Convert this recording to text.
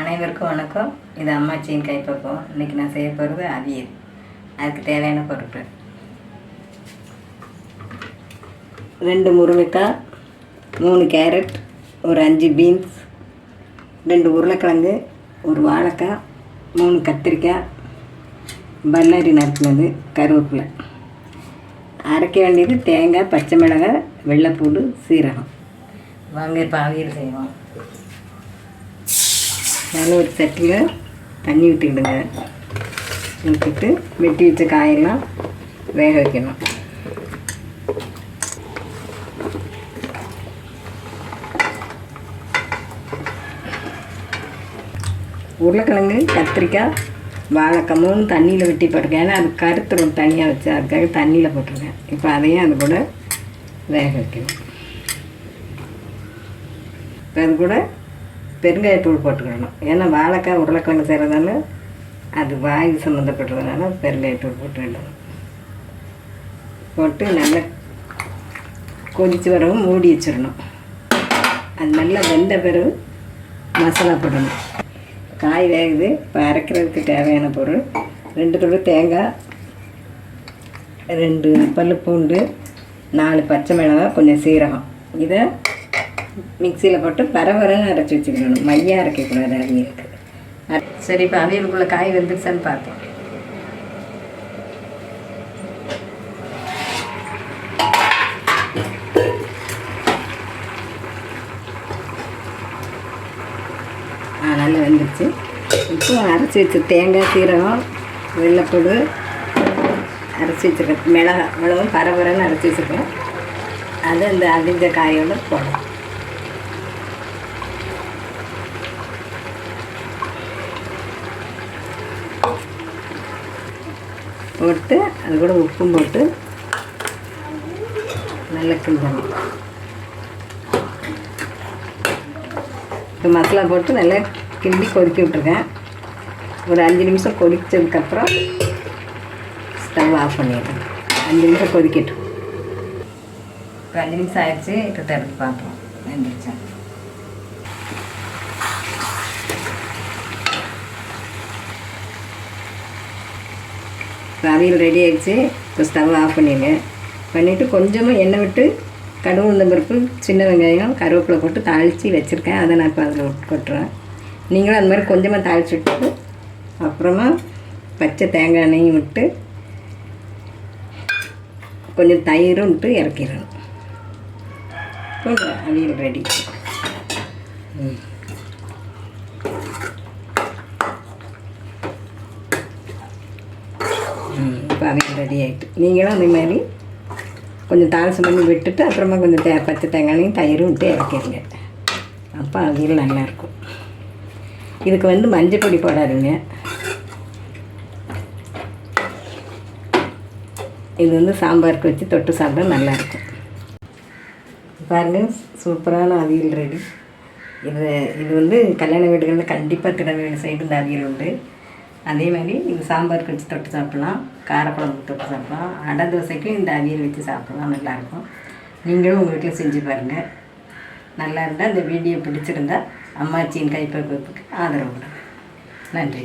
அனைவருக்கும் வணக்கம். இது அம்மாச்சியின் கைப்பக்கம் இன்னைக்கு நான் செய்ய போகிறது அவியல். அதுக்கு தேவையான பொருட்கள். ரெண்டு முருங்கைக்காய் மூணு கேரட் ஒரு அஞ்சு பீன்ஸ் ரெண்டு உருளைக்கிழங்கு ஒரு வாழைக்காய் மூணு கத்திரிக்காய் பல்லாரி நறுக்கினது கருவேப்பிலை. அரைக்க வேண்டியது தேங்காய் பச்சை மிளகாய் வெள்ளைப்பூடு சீரகம். வாங்க இப்போ அவியல் செய்வோம். அதில் ஒரு சட்டியில் தண்ணி ஊற்றிக்கிடுங்க ஊற்றிட்டு வெட்டி வச்ச காயெல்லாம் வேக வைக்கணும். உருளைக்கிழங்கு கத்திரிக்காய் வாழைக்காய் மூணு தண்ணியில் வெட்டி போட்டிருக்கேன். ஏன்னா அது கருத்துரும் தனியாக வச்சு அதுக்காக தண்ணியில் போட்டிருக்கேன். இப்போ அதையும் அது கூட வேக வைக்கணும். இப்போ அது கூட பெருங்காயத்தூள் போட்டுக்கணும். ஏன்னா வாழைக்காய் உருளைக்கிழங்கு செய்கிறதால அது வாயு சம்மந்தப்பட்டதுனால பெருங்காயத்தூள் போட்டுக்கிடணும் போட்டு நல்லா கொதித்து வரவும் மூடி வச்சிடணும். அது நல்லா வெந்த பிறகு மசாலா போடணும். காய் வேகுது இப்போ அரைக்கிறதுக்கு தேவையான பொருள். ரெண்டு துண்டு தேங்காய் ரெண்டு பல்லு பூண்டு நாலு பச்சை மிளகாய் கொஞ்சம் சீரகம். இதை மிக்சியில் போட்டு பரவரன்னு அரைச்சி வச்சுக்கணும். மையாக அரைக்கக்கூடாது அவியலுக்கு சரி இப்போ அவியலுக்குள்ளே காய் வந்துருச்சான்னு பார்ப்போம். நல்லா வெந்துருச்சு. இப்போ அரைச்சி வச்ச தேங்காய் சீரகம் வெள்ளைப்பூடு அரைச்சி வச்சுருக்கேன். மிளகா மிளகும் பரபரன்னு அரைச்சி வச்சுருக்கேன். அது அந்த அவிஞ்ச காயோட போடணும் போட்டு அது கூட உப்பும் போட்டு நல்லா கிண்டணும். இப்போ மசாலா போட்டு நல்லா கிண்டி கொதிக்க விட்ருக்கேன் ஒரு அஞ்சு நிமிஷம் கொதிச்சதுக்கப்புறம் ஸ்டவ் ஆஃப் பண்ணிடுறேன். அஞ்சு நிமிஷம் கொதிக்கட்டும். இப்போ அஞ்சு நிமிஷம் ஆயிடுச்சு இப்போ திறந்து பார்ப்போம். வெந்துருச்சா இப்போ அவியல் ரெடி ஆகிடுச்சு இப்போ ஸ்டவ் ஆஃப் பண்ணிடுங்க பண்ணிவிட்டு கொஞ்சமாக எண்ணெய் விட்டு கடுகு உளுந்தம் பருப்பு சின்ன வெங்காயம் கருவேப்பிலை போட்டு தாளித்து வச்சுருக்கேன். அதை நான் இப்போ அதில் கொட்டுறேன். நீங்களும் அந்த மாதிரி கொஞ்சமாக தாளித்து விட்டு அப்புறமா பச்சை தேங்காய் எண்ணெயும் விட்டு கொஞ்சம் தயிரும் விட்டு இறக்கிடணும். இப்போ அவியல் ரெடி ம். பாருங்கள் ரெடி ஆகிட்டு நீங்களும் அந்த மாதிரி கொஞ்சம் தாளசம் பண்ணி விட்டுட்டு அப்புறமா கொஞ்சம் தே பச்சை தேங்காயும் தயிரும் விட்டு இறக்கிடுங்க அப்போ அவியல் நல்லாயிருக்கும் இதுக்கு வந்து மஞ்சள் பொடி போடாதீங்க. இது வந்து சாம்பாருக்கு வச்சு தொட்டு சாப்பிட்டா நல்லாயிருக்கும் பாருங்கள் சூப்பரான அவியல் ரெடி இது இது வந்து கல்யாண வீடுகளில் கண்டிப்பாக திறமை சைடு இந்த அவியல் உண்டு. அதே மாதிரி நீங்கள் சாம்பாருக்கு வச்சு தொட்டு சாப்பிட்லாம் காரக்குழம்புக்கு தொட்டு சாப்பிட்லாம் அடை தோசைக்கும் இந்த அவியல் வச்சு சாப்பிட்லாம் நல்லாயிருக்கும். நீங்களும் உங்கள் வீட்டில் செஞ்சு பாருங்கள் நல்லா இருந்தால் இந்த வீடியோ பிடிச்சிருந்தா அம்மாச்சியின் கைப்பக்குவத்துக்கு ஆதரவு நன்றி.